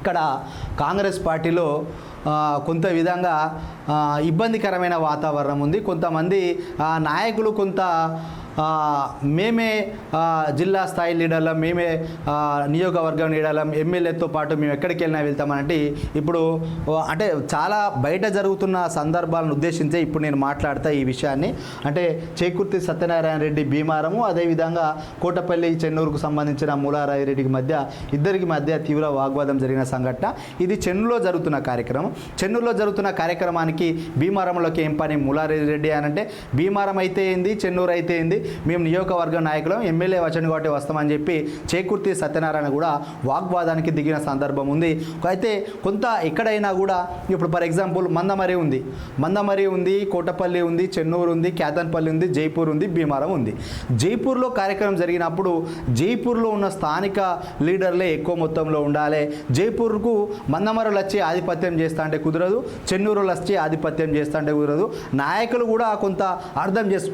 ఇక్కడ కాంగ్రెస్ పార్టీలో కొంత విధంగా ఇబ్బందికరమైన వాతావరణం ఉంది. కొంతమంది నాయకులు కొంత మేమే జిల్లా స్థాయి లీడర్లం మేమే ఆ, నియోజకవర్గం లీడర్లం ఎమ్మెల్యేతో పాటు మేము ఎక్కడికి వెళ్ళినా వెళ్తామనంటే ఇప్పుడు అంటే చాలా బయట జరుగుతున్న సందర్భాలను ఉద్దేశించే ఇప్పుడు నేను మాట్లాడతా ఈ విషయాన్ని. అంటే చేకుర్తి సత్యనారాయణ రెడ్డి భీమారము అదేవిధంగా కోటపల్లి చెన్నూరుకు సంబంధించిన మూలారాయి రెడ్డికి మధ్య ఇద్దరికి మధ్య తీవ్ర వాగ్వాదం జరిగిన సంఘటన. ఇది చెన్నూరులో జరుగుతున్న కార్యక్రమం. చెన్నూరులో జరుగుతున్న కార్యక్రమానికి భీమారంలోకి ఏం పని మూలారెడ్డి రెడ్డి అని అంటే భీమారం అయితే ఏంది చెన్నూరు అయితే ఏంది మేము నియోజకవర్గ నాయకులం ఎమ్మెల్యే వచ్చని కాబట్టి వస్తామని చెప్పి చేకూర్తి సత్యనారాయణ కూడా వాగ్వాదానికి దిగిన సందర్భం ఉంది. అయితే కొంత ఎక్కడైనా కూడా ఇప్పుడు ఫర్ ఎగ్జాంపుల్ మందమరి ఉంది. మందమరి ఉంది కోటపల్లి ఉంది చెన్నూరు ఉంది కేతన్పల్లి ఉంది జైపూర్ ఉంది భీమారం ఉంది. జైపూర్లో కార్యక్రమం జరిగినప్పుడు జైపూర్లో ఉన్న స్థానిక లీడర్లే ఎక్కువ మొత్తంలో ఉండాలి. జైపూర్కు మందమరులు వచ్చి ఆధిపత్యం చేస్తా అంటే కుదరదు చెన్నూరులు వచ్చి ఆధిపత్యం చేస్తా అంటే కుదరదు. నాయకులు కూడా కొంత అర్థం చేసు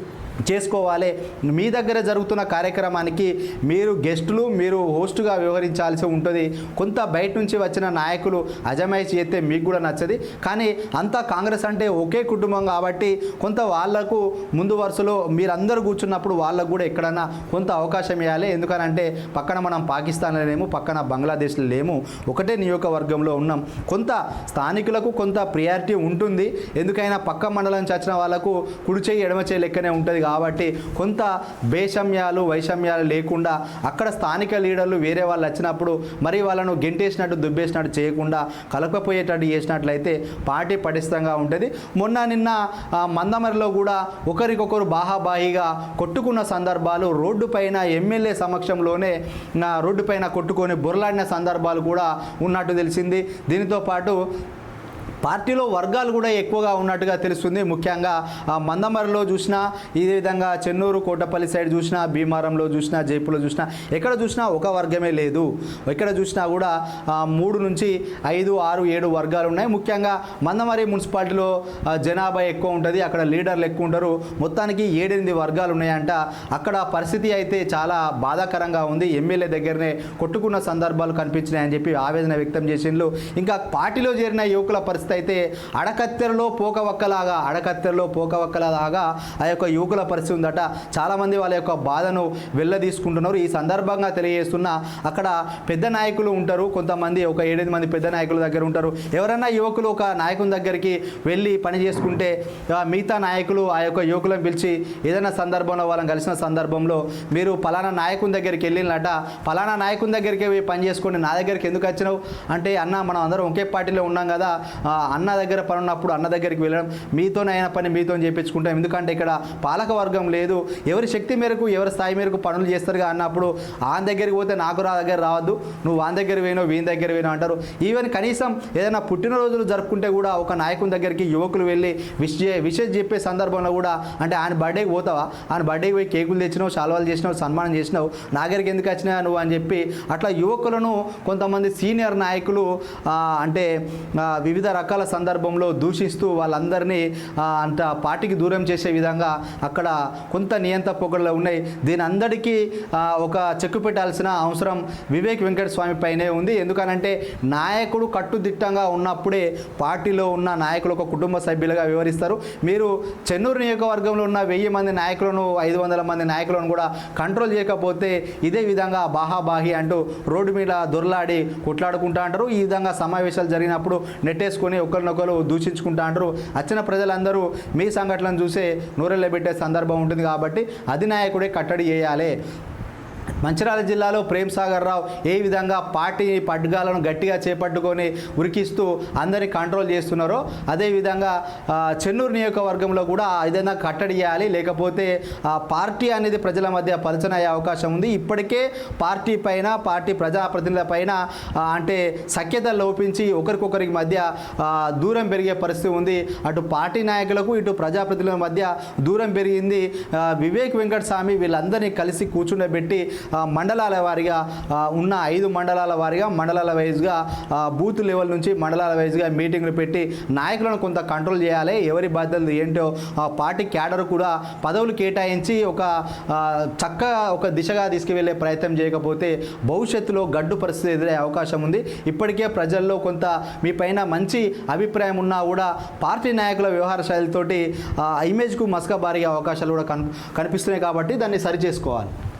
చేసుకోవాలి. మీ దగ్గర జరుగుతున్న కార్యక్రమానికి మీరు గెస్టులు మీరు హోస్టుగా వ్యవహరించాల్సి ఉంటుంది. కొంత బయట నుంచి వచ్చిన నాయకులు అజమాయిషి చేస్తే మీకు కూడా నచ్చది. కానీ అంతా కాంగ్రెస్ అంటే ఒకే కుటుంబం కాబట్టి కొంత వాళ్ళకు ముందు వరుసలో మీరందరూ కూర్చున్నప్పుడు వాళ్ళకు కూడా ఎక్కడన్నా కొంత అవకాశం ఇవ్వాలి. ఎందుకనంటే పక్కన మనం పాకిస్తాన్లో లేము పక్కన బంగ్లాదేశ్లో లేము ఒకటే నియోజకవర్గంలో ఉన్నాం. కొంత స్థానికులకు కొంత ప్రియారిటీ ఉంటుంది. ఎందుకైనా పక్క మండలం చచ్చిన వాళ్ళకు కుడిచేయి ఎడమ చేయి లెక్కనే ఉంటుంది కాబట్టి కొంత భేషమ్యాలు వైషమ్యాలు లేకుండా అక్కడ స్థానిక లీడర్లు వేరే వాళ్ళు వచ్చినప్పుడు మరి వాళ్ళను గెంటేసినట్టు దుబ్బేసినట్టు చేయకుండా కలకపోయేటట్టు చేసినట్లయితే పార్టీ పటిష్టంగా ఉంటుంది. మొన్న నిన్న మందమరిలో కూడా ఒకరికొకరు బాహాబాహిగా కొట్టుకున్న సందర్భాలు రోడ్డు పైన ఎమ్మెల్యే సమక్షంలోనే నా రోడ్డు పైన కొట్టుకొని బుర్లాడిన సందర్భాలు కూడా ఉన్నట్టు తెలిసింది. దీనితో పాటు పార్టీలో వర్గాలు కూడా ఎక్కువగా ఉన్నట్టుగా తెలుస్తుంది. ముఖ్యంగా మందమరిలో చూసినా ఇదే విధంగా చెన్నూరు కోటపల్లి సైడ్ చూసినా భీమారంలో చూసినా జైపూర్లో చూసినా ఎక్కడ చూసినా ఒక వర్గమే లేదు. ఎక్కడ చూసినా కూడా మూడు నుంచి ఐదు ఆరు ఏడు వర్గాలు ఉన్నాయి. ముఖ్యంగా మందమరి మున్సిపాలిటీలో జనాభా ఎక్కువ ఉంటుంది అక్కడ లీడర్లు ఎక్కువ ఉంటారు. మొత్తానికి ఏడెనిమిది వర్గాలు ఉన్నాయంట. అక్కడ పరిస్థితి అయితే చాలా బాధాకరంగా ఉంది. ఎమ్మెల్యే దగ్గరనే కొట్టుకున్న సందర్భాలు కనిపించినాయని చెప్పి ఆవేదన వ్యక్తం చేసిండ్రు ఇంకా పార్టీలో చేరిన యువకుల పరిస్థితి అయితే అడకత్తెరలో పోకవక్కలాగా అడకత్తెరలో పోకవక్కలాగా ఆ యొక్క యువకుల పరిస్థితి ఉందట. చాలామంది వాళ్ళ యొక్క బాధను వెళ్ళదీసుకుంటున్నారు ఈ సందర్భంగా తెలియజేస్తున్న అక్కడ పెద్ద నాయకులు ఉంటారు. కొంతమంది ఒక ఏడెనిమిది మంది పెద్ద నాయకుల దగ్గర ఉంటారు. ఎవరైనా యువకులు ఒక నాయకుని దగ్గరికి వెళ్ళి పని చేసుకుంటే మిగతా నాయకులు ఆ యొక్క యువకులను పిలిచి ఏదైనా సందర్భంలో వాళ్ళని కలిసిన సందర్భంలో మీరు పలానా నాయకుని దగ్గరికి వెళ్ళినట పలానా నాయకుని దగ్గరికి పని చేసుకోండి. నా దగ్గరికి ఎందుకు వచ్చినావు? అంటే అన్న మనం అందరం ఒకే పార్టీలో ఉన్నాం కదా. అన్న దగ్గర పని ఉన్నప్పుడు అన్న దగ్గరికి వెళ్ళడం మీతోనైనా పని మీతో చేయించుకుంటాం. ఎందుకంటే ఇక్కడ పాలక వర్గం లేదు. ఎవరి శక్తి మేరకు ఎవరి స్థాయి మేరకు పనులు చేస్తారుగా అన్నప్పుడు ఆన్ దగ్గరికి పోతే నాకు రా దగ్గర రావద్దు. నువ్వు ఆన్ దగ్గర వేనో వీని దగ్గర వేనో అంటారు. ఈవెన్ కనీసం ఏదైనా పుట్టినరోజులు జరుపుకుంటే కూడా ఒక నాయకుని దగ్గరికి యువకులు వెళ్ళి విష్ విషెస్ చెప్పే సందర్భంలో కూడా అంటే ఆయన బర్త్డేకి పోతావా? ఆయన బర్త్డేకి పోయి కేకులు తెచ్చినావు శాల్వాలు చేసినావు సన్మానం చేసినావు. నా దగ్గరికి ఎందుకు వచ్చినా నువ్వు అని చెప్పి అట్లా యువకులను కొంతమంది సీనియర్ నాయకులు అంటే వివిధ రకాల సందర్భంలో దూషిస్తూ వాళ్ళందరినీ అంత పార్టీకి దూరం చేసే విధంగా అక్కడ కొంత నియంత పొగడలు ఉన్నాయి. దీని అందరికీ ఒక చెక్కు పెట్టాల్సిన అవసరం వివేక్ వెంకట స్వామి పైనే ఉంది. ఎందుకనంటే నాయకుడు కట్టుదిట్టంగా ఉన్నప్పుడే పార్టీలో ఉన్న నాయకులు ఒక కుటుంబ సభ్యులుగా వివరిస్తారు. మీరు చెన్నూరు నియోజకవర్గంలో ఉన్న వెయ్యి మంది నాయకులను ఐదు వందల మంది నాయకులను కూడా కంట్రోల్ చేయకపోతే ఇదే విధంగా బాహాబాహి అంటూ రోడ్డు మీద దొరలాడి కొట్లాడుకుంటా అంటారు. ఈ విధంగా సమావేశాలు జరిగినప్పుడు నెట్టేసుకొని ఒకరినొకరు దూషించుకుంటా అంటారు. వచ్చిన ప్రజలందరూ మీ సంఘటనలను చూసే నూరెళ్ళబెట్టే సందర్భం ఉంటుంది కాబట్టి అధినాయకుడే కట్టడి చేయాలి. మంచిర్యాల జిల్లాలో ప్రేమ్ సాగర్ రావు ఏ విధంగా పార్టీ పడ్గాలను గట్టిగా చేపట్టుకొని ఉరికిస్తూ అందరినీ కంట్రోల్ చేస్తున్నారో అదేవిధంగా చెన్నూరు నియోజకవర్గంలో కూడా ఏదైనా కట్టడి చేయాలి లేకపోతే ఆ పార్టీ అనేది ప్రజల మధ్య పలచన అయ్యే అవకాశం ఉంది. ఇప్పటికే పార్టీ పైన పార్టీ ప్రజాప్రతినిధుల పైన అంటే సఖ్యత లోపించి ఒకరికొకరికి మధ్య దూరం పెరిగే పరిస్థితి ఉంది. అటు పార్టీ నాయకులకు ఇటు ప్రజాప్రతినిధుల మధ్య దూరం పెరిగింది. వివేక్ వెంకటస్వామి వీళ్ళందరినీ కలిసి కూర్చుండబెట్టి మండలాల వారీగా ఉన్న ఐదు మండలాల వారీగా మండలాల వైజ్గా బూత్ లెవెల్ నుంచి మండలాల వైజ్గా మీటింగ్లు పెట్టి నాయకులను కొంత కంట్రోల్ చేయాలి. ఎవరి బాధ్యతలు ఏంటో పార్టీ క్యాడర్ కూడా పదవులు కేటాయించి ఒక చక్కగా ఒక దిశగా తీసుకువెళ్ళే ప్రయత్నం చేయకపోతే భవిష్యత్తులో గడ్డు పరిస్థితి ఎదురే అవకాశం ఉంది. ఇప్పటికే ప్రజల్లో కొంత మీ పైన మంచి అభిప్రాయం ఉన్నా కూడా పార్టీ నాయకుల వ్యవహార శైలితోటి ఇమేజ్కు మసక బారిగే అవకాశాలు కూడా కన్ కనిపిస్తున్నాయి కాబట్టి దాన్ని సరి చేసుకోవాలి.